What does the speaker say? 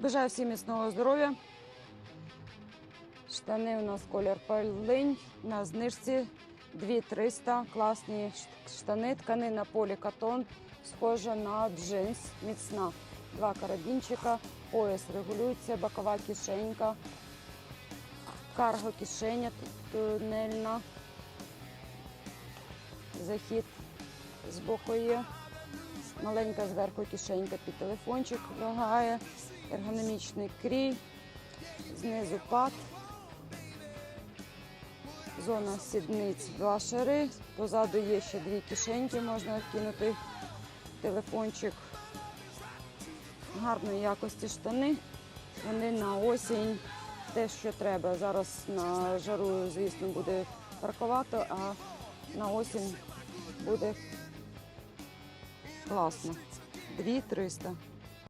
Бажаю всім міцного здоров'я. Штани у нас колір полинь на знижці 2300. Класні штани, тканина полікатон, схожа на джинс, міцна. Два карабінчика, пояс регулюється, бокова кишенька, карго кишеня тунельна. Захід з боку є. Маленька зверху кишенька під телефончик лягає, ергономічний крій, знизу пад, зона сідниць, два шари. Позаду є ще дві кишеньки, можна вкинути телефончик. Гарної якості штани. Вони на осінь те, що треба. Зараз на жару, звісно, буде парковато, а на осінь буде класно. 2300.